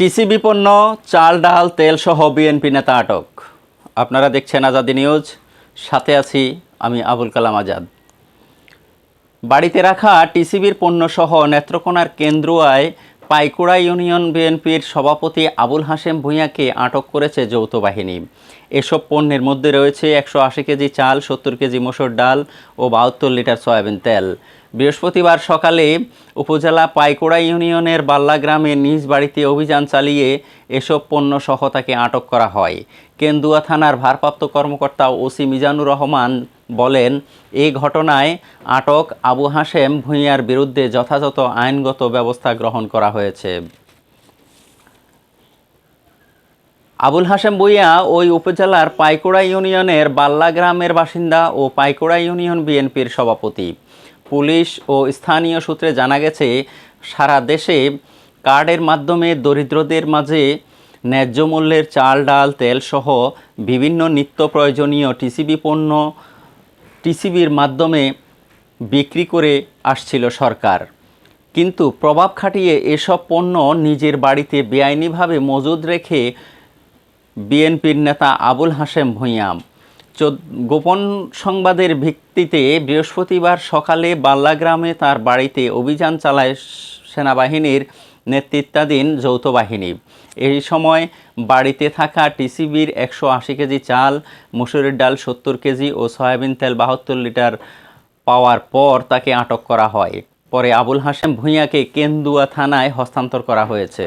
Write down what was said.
TCB বিপন্ন চাল, ডাল, তেল সহ বিএনপি নেতা আটক। আপনারা দেখছেন আজাদি নিউজ। সাথে আছি আমি আবুল কালাম আজাদ। বাড়িতে রাখা টিসিবির পণ্য সহ নেত্রকোনার কেন্দ্রুয়ায় পাইকুড়া ইউনিয়ন বিএনপির সভাপতি আবুল হাশেম ভূঁইয়াকে আটক করেছে যৌথ বাহিনী। এসব পণ্যের মধ্যে রয়েছে একশো আশি কেজি চাল, সত্তর কেজি মসুর ডাল ও বাহাত্তর লিটার সয়াবিন তেল। বৃহস্পতিবার সকালে উপজেলা পাইকুড়া ইউনিয়নের বাল্লা গ্রামে নিজ বাড়িতে অভিযান চালিয়ে এসব পণ্য সহ তাকে আটক করা হয়। কেন্দুয়া থানার ভারপ্রাপ্ত কর্মকর্তা ওসি মিজানুর রহমান বলেন এই ঘটনায় আটক আবু হাশেম ভূঁইয়ার বিরুদ্ধে যথাযথ আইনগত ব্যবস্থা গ্রহণ করা হয়েছে। আবুল হাশেম ভূঁইয়া ওই উপজেলার পাইকুড়া ইউনিয়নের বাল্লা গ্রামের বাসিন্দা ও পাইকুড়া ইউনিয়ন বিএনপির সভাপতি। পুলিশ ও স্থানীয় সূত্রে জানা গেছে, সারা দেশে কার্ডের মাধ্যমে দরিদ্রদের মাঝে ন্যায্য মূল্যের চাল, ডাল তেলসহ বিভিন্ন নিত্য প্রয়োজনীয় টিসিবি পণ্য টিসিবির মাধ্যমে বিক্রি করে আসছিল সরকার। কিন্তু প্রভাব খাটিয়ে এসব পণ্য নিজের বাড়িতে বেআইনিভাবে মজুদ রেখে বিএনপির নেতা আবুল হাশেম ভূঁইয়া চোদ- গোপন সংবাদের ভিত্তিতে বৃহস্পতিবার সকালে বাল্লা গ্রামে তার বাড়িতে অভিযান চালায় সেনাবাহিনীর নেতৃত্বাধীন যৌথ বাহিনী। এই সময় বাড়িতে থাকা টিসিবির একশো আশি কেজি চাল, মুসুরের ডাল সত্তর কেজি ও সয়াবিন তেল বাহাত্তর লিটার পাওয়ার পর তাকে আটক করা হয়। পরে আবুল হাসেম ভূঁইয়াকে কেন্দুয়া থানায় হস্তান্তর করা হয়েছে।